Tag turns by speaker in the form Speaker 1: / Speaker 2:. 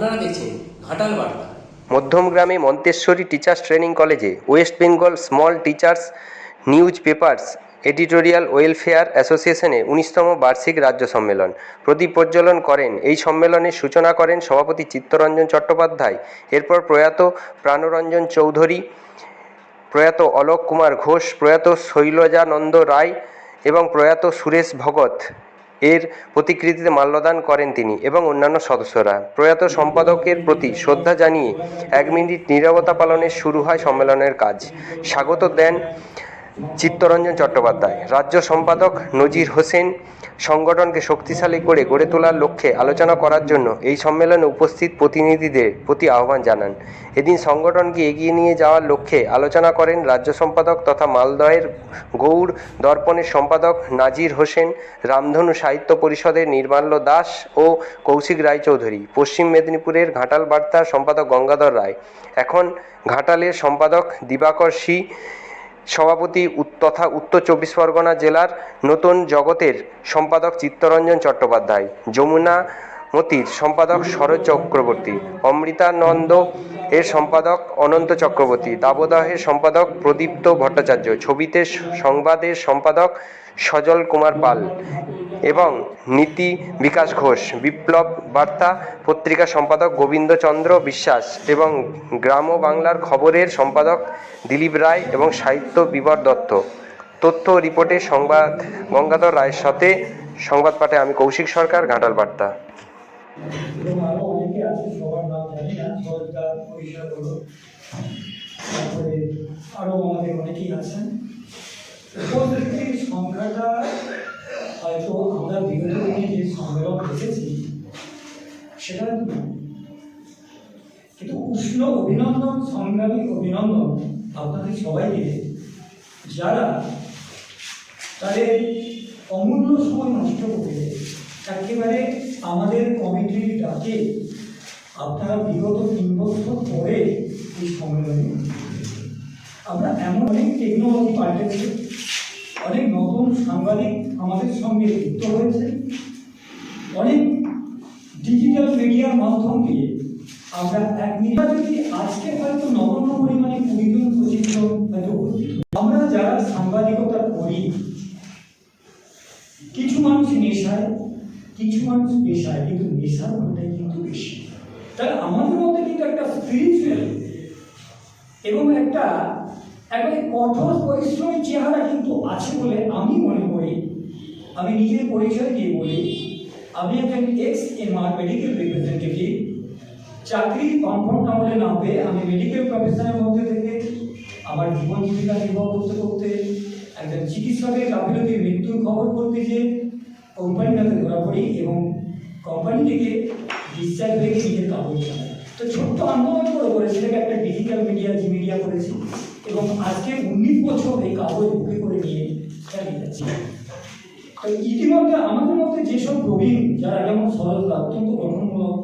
Speaker 1: আপনারা দেখছেন ঘাটাল বার্তা।
Speaker 2: মধ্যমগ্রামে মন্তেশ্বরী টিচার্স ট্রেনিং কলেজে West Bengal small teachers news papers editorial welfare অ্যাসোসিয়েশনের উনিশতম বার্ষিক রাজ্য সম্মেলন। প্রদীপ প্রজ্বলন করেন। এই সম্মেলনের সূচনা করেন সভাপতি চিত্তরঞ্জন চট্টোপাধ্যায়। এরপর প্রয়াত প্রাণরঞ্জন চৌধুরী, প্রয়াত অলোক কুমার ঘোষ, প্রয়াত শৈলজানন্দ রায় এবং প্রয়াত সুরেশ ভগত। এর প্রতিকৃতিতে মাল্যদান করেন তিনি এবং অন্যান্য সদস্যরা। প্রয়াত সম্পাদকের প্রতি শ্রদ্ধা জানিয়ে এক মিনিট নিরবতা পালনের শুরু হয় সম্মেলনের কাজ। স্বাগত দেন চিত্তরঞ্জন চট্টোপাধ্যায়। রাজ্য সম্পাদক নজির হোসেন সংগঠনকে শক্তিশালী করে গড়ে তোলার লক্ষ্যে আলোচনা করার জন্য এই সম্মেলনে উপস্থিত প্রতিনিধিদের প্রতি আহ্বান জানান। এদিন সংগঠনকে এগিয়ে নিয়ে যাওয়ার লক্ষ্যে আলোচনা করেন রাজ্য সম্পাদক তথা মালদহের গৌড় দর্পণের সম্পাদক নাজির হোসেন, রামধনু সাহিত্য পরিষদের নির্মাল্য দাস ও কৌশিক রায়চৌধুরী, পশ্চিম মেদিনীপুরের ঘাটাল বার্তার সম্পাদক গঙ্গাধর রায়। এখন ঘাটালের সম্পাদক দিবাকর সি সভাপতি তথা উত্তর চব্বিশ পরগনা জেলার নতুন জগতের সম্পাদক চিত্তরঞ্জন চট্টোপাধ্যায়। যমুনা মতির সম্পাদক শরৎ চক্রবর্তী, অমৃতানন্দ এর সম্পাদক অনন্ত চক্রবর্তী দাবদাহের সম্পাদক প্রদীপ্ত ভট্টাচার্য, ছবিতে সংবাদের সম্পাদক সজল কুমার পাল এবং নীতি বিকাশ ঘোষ, বিপ্লব বার্তা পত্রিকা সম্পাদক গোবিন্দচন্দ্র বিশ্বাস এবং গ্রাম বাংলার খবরের সম্পাদক দিলীপ রায় এবং সাহিত্য বিবর দত্ত। তথ্য রিপোর্টে সংবাদ গঙ্গাধর রায়ের সাথে সংবাদ পাঠে আমি কৌশিক সরকার, ঘাটাল বার্তা।
Speaker 3: এবং আরও অনেকে আছে সবার নাম জানি না সরকার পরিষদ হলো তারপরে আরও আমাদের অনেকেই আছেন উপস্থিতির সংখ্যাটা হয়তো আমরা বিগত দিনে যে সম্মেলন দেখেছি সেটা কিন্তু উষ্ণ অভিনন্দন সংগ্রামী অভিনন্দন আপনাদের সবাইকে যারা তাদের অমূল্য সময় নষ্ট করে একেবারে আমাদের কমিটির ডাকে আপনারা বিগত তিন বছর পরে এই সম্মেলনে আমরা এমন অনেক টেকনোলজি পাল্টেছি, অনেক নতুন সাংবাদিক আমাদের সঙ্গে যুক্ত হয়েছে, অনেক ডিজিটাল মিডিয়ার মাধ্যম দিয়ে আমরা এক যদি আজকে হয়তো নগণ্য পরিমাণে কুড়ি জন পঁচিশ জন হয়তো আমরা যারা সাংবাদিকতা করি, কিছু মানুষ নেশায় কিছু মানুষ পেশায় কিন্তু নেশার ঘটায় কিন্তু বেশি। তাহলে আমাদের মধ্যে কিন্তু একটা স্পিরিচুয়াল এবং একটা একেবারে কঠোর পরিশ্রমের চেহারা কিন্তু আছে বলে আমি মনে করি। আমি নিজের পরিচয় দিয়ে বলি, আমি একজন ex M MR medical representative চাকরি কমফর্ট না হলে না পেয়ে আমি মেডিকেল প্রফেশনের মধ্যে থেকে আমার জীবন জীবিকা নির্বাহ করতে করতে একজন চিকিৎসকের গাফিলতি মৃত্যুর খবর করতে যে কোম্পানিটাতে ধরা পড়ি এবং কোম্পানি থেকে ডিসচার্জ রেখে নিজের কাপড় তো ছোট্ট আন্দোলন করে করে সেটাকে একটা ডিজিটাল মিডিয়া জি মিডিয়া করেছি এবং আজকে উনিশ বছর এই কাগজ বুকে করে নিয়ে চালিয়ে যাচ্ছি। তো ইতিমধ্যে আমাদের মধ্যে যেসব প্রবীণ, যারা যেমন সরলতা অত্যন্ত গঠনমূলক